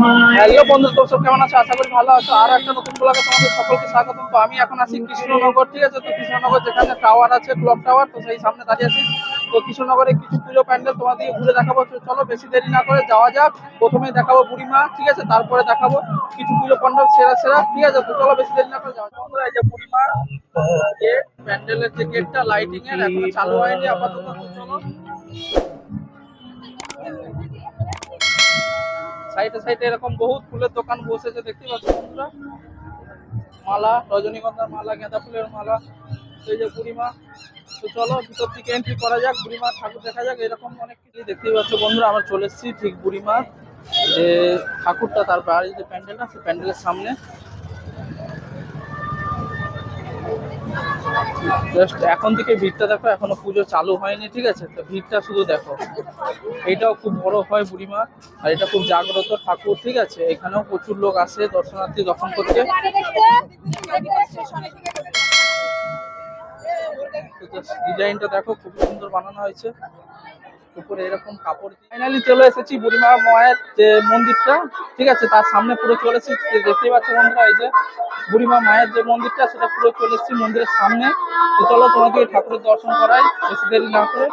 Hello বন্ধু তো সব কেমন আছো? আশা করি ভালো আছো। আর একটা নতুন ব্লগে তোমাদের সকলকে স্বাগতম তো আমি এখন আছি কৃষ্ণনগর, ঠিক আছে? তো কৃষ্ণনগর যেখানে টাওয়ার আছে ক্লক টাওয়ার তো সেই সামনে দাঁড়িয়ে আছি। তো কৃষ্ণনগরে কিছু পুজো প্যান্ডেল তোমাদের ঘুরে দেখাবো। চলো, বেশি দেরি না করে যাওয়া যাক। প্রথমে দেখাবো বুড়িমা, ঠিক আছে? তারপরে দেখাবো কিছু পুজো প্যান্ডেল সেরা সেরা, ঠিক আছে? তো চলো, বেশি দেরি না করে যাওয়া যাক। এই যে বুড়িমা গেট প্যান্ডেলের যে গেটটা লাইটিং এর এখনও চালু হয়নি আপাতত। চলো। সাইডে সাইডে এরকম বহুত ফুলের দোকান বসেছে, দেখতে পাচ্ছি বন্ধুরা মালা, রজনীগন্ধার মালা, গেঁদা ফুলের মালা, এই যে বুড়িমা। তো চলো, ভিতর দিকে এন্ট্রি করা যাক, বুড়িমা, ঠাকুর দেখা যাক, এরকম অনেক কিছু দেখতেই পাচ্ছ। বন্ধুরা, আমরা চলে এসেছি ঠিক বুড়িমার যে ঠাকুরটা, তার বাড়ির যে প্যান্ডেলটা, সেই প্যান্ডেলের সামনে। জাস্ট এখন থেকে ভিড়টা দেখো, এখনও পুজো চালু হয়নি, ঠিক আছে? তো ভিড়টা শুধু দেখো। এটাও খুব বড় হয় বুড়িমা, আর এটা খুব জাগ্রত ঠাকুর, ঠিক আছে? এখানেও প্রচুর লোক আসে, দর্শনার্থী দর্শন করতে। ডিজাইনটা দেখো, খুব সুন্দর বানানো হয়েছে। উপরে এরকম কাপড় ফাইনালি চলে এসেছি বুড়িমা মায়ের যে মন্দিরটা, ঠিক আছে? তার সামনে পুরো চলে এসেছি। দেখতে পাচ্ছ বন্ধুরা, এই যে বুড়িমা মায়ের যে মন্দিরটা, সেটা পুরো চলে এসেছি মন্দিরের সামনে। তো চলো তোমাকে ঠাকুরের দর্শন করাই। বেশি দেরি না করে।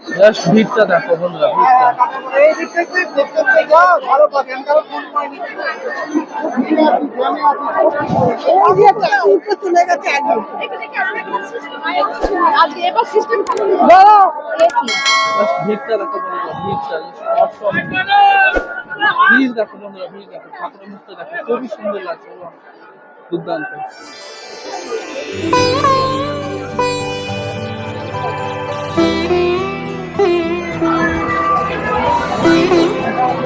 জাস্ট ভিড়টা দেখো বন্ধুরা ভিড়টা। আজকে এবার সিস্টেম দেখো বন্ধুরা ভিড়। দেখো বন্ধুরা ভিড় দেখো ঠাকুরের মুখটা দেখো খুবই সুন্দর লাগছে দুর্দান্ত।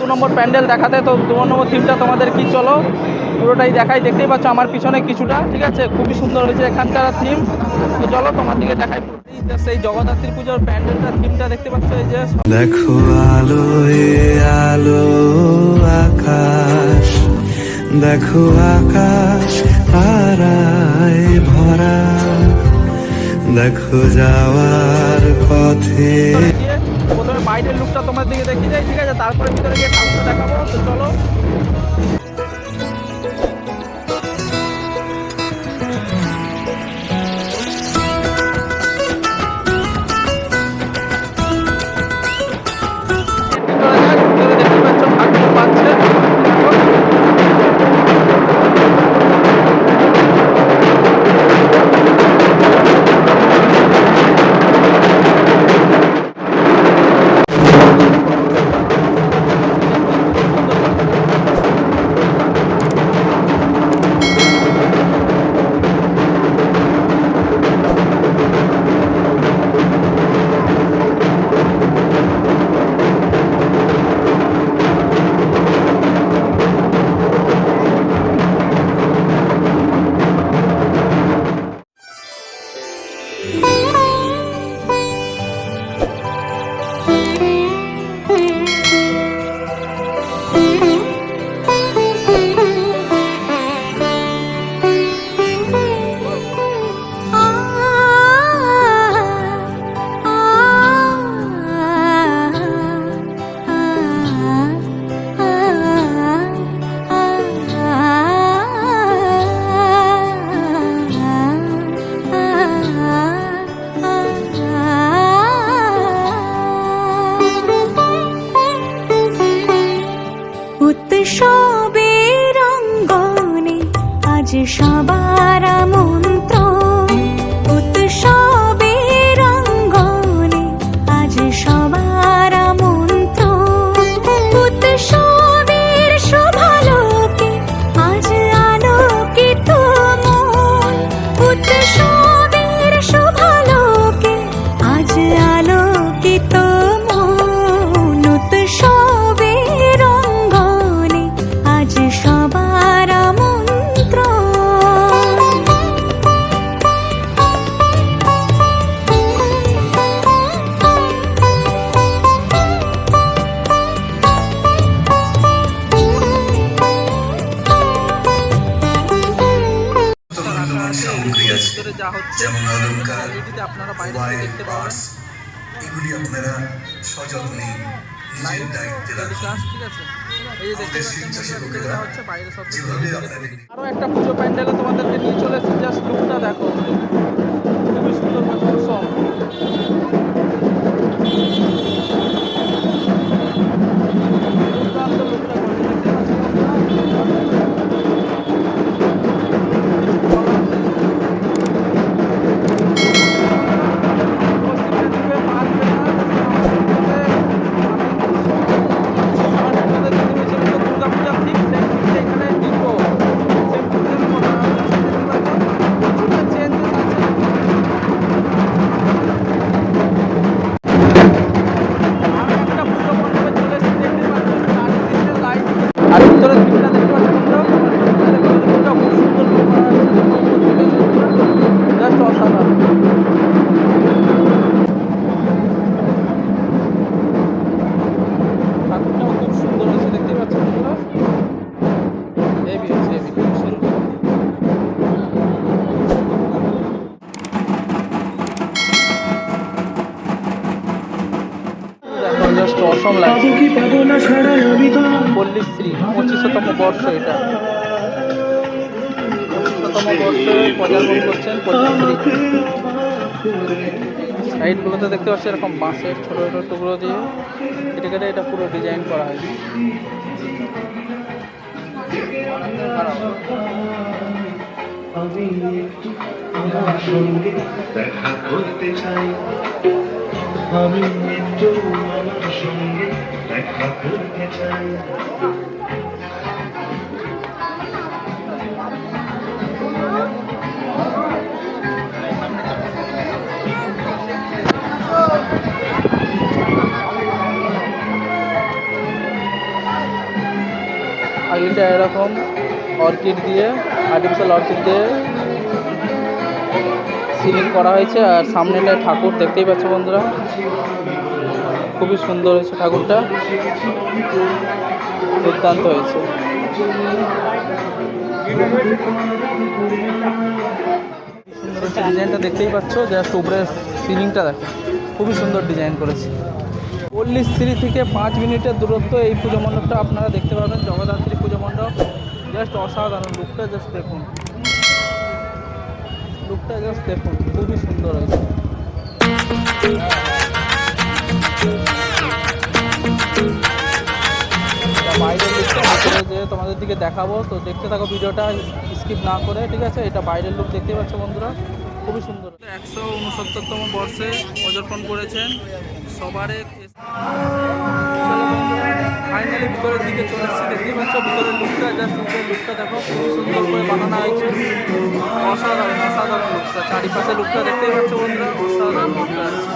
দু নম্বর প্যান্ডেল দেখাতে তো দু নম্বর থিমটা তোমাদের কি চলো? পুরোটাই দেখাই দেখতেই পাচ্ছ আমার পিছনে কিছুটা ঠিক আছে? খুবই সুন্দর হয়েছে এখানকার থিম। তো চলো তোমার দিকে দেখাই। এই সেই জগদ্ধাত্রী পুজোর প্যান্ডেলটা থিমটা দেখতে পাচ্ছ এই যে। দেখো আলো আলো আকাশ। দেখো আকাশ তারায় ভরা। দেখো যাওয়ার পথে। প্রথমে বাইরের লুকটা তোমার দিকে দেখি যাই ঠিক আছে? তারপরে ভিতরে গিয়ে ঠাকুরটা দেখাবো, তো চলো। আজ সবার মন্ত্র যেভাবে LED দায়িত্বে আরও একটা পুজো প্যান্ডেলে তোমাদেরকে নিয়ে চলে এসেছি জাস্ট লুকটা দেখো। খুবই সুন্দর মৌসুম জাস্ট অসম লাগছে পল্লীশ্রী পঁচিশতম বর্ষ এটা। পঁচিশতম বর্ষে পদার্পণ করছেন পল্লীশ্রী সাইডগুলোতে দেখতে পাচ্ছি এরকম বাঁশের ছোটো ছোটো টুকরো দিয়ে কেটে কেটে এটা পুরো ডিজাইন করা হয়েছে। দেখা করতে চাই। আমি একটু আমার সঙ্গে দেখা করতে চাই। এরকম অর্কিড দিয়ে আর্টিফিশিয়াল অর্কিড দিয়ে সিলিং করা হয়েছে আর সামনেটা ঠাকুর দেখতেই পাচ্ছ বন্ধুরা। খুবই সুন্দর হয়েছে ঠাকুরটা। দুর্দান্ত হয়েছে। ডিজাইনটা দেখতেই পাচ্ছ জাস্ট উপরে সিলিংটা দেখো। খুবই সুন্দর ডিজাইন করেছে। পল্লীশ্রী থেকে পাঁচ মিনিটের দূরত্ব এই পুজো মণ্ডপটা আপনারা দেখতে পাবেন, জগদ্ধাত্রী পুজো মণ্ডপ। জাস্ট অসাধারণ লুকটা জাস্ট দেখুন। লুকটা জাস্ট দেখুন, খুবই সুন্দর যে তোমাদের দিকে দেখাবো, তো দেখতে থাকো ভিডিওটা, স্কিপ না করে, ঠিক আছে? এটা বাইরের লুক দেখতে পাচ্ছ বন্ধুরা, খুবই সুন্দর। একশো উনসত্তরতম বর্ষে পদার্পণ করেছেন সবারে ফাইনালি ভিতরের দিকে চলে আসছে দেখতেই পাচ্ছ, ভিতরের লুকটা যা সুন্দর লুকটা দেখো খুব সুন্দর করে বানানো হয়েছে। অসাধারণ অসাধারণ লুকটা চারিপাশে লুকটা দেখতেই পাচ্ছ বন্ধুরা, অসাধারণ লুকটা আছে।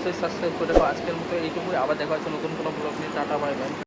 অবশ্যই সাবস্ক্রাইব করে দেবো আজকের মতো এইটুকুই। আবার দেখা হচ্ছে নতুন কোনো ব্লগ নিয়ে। Tata bye bye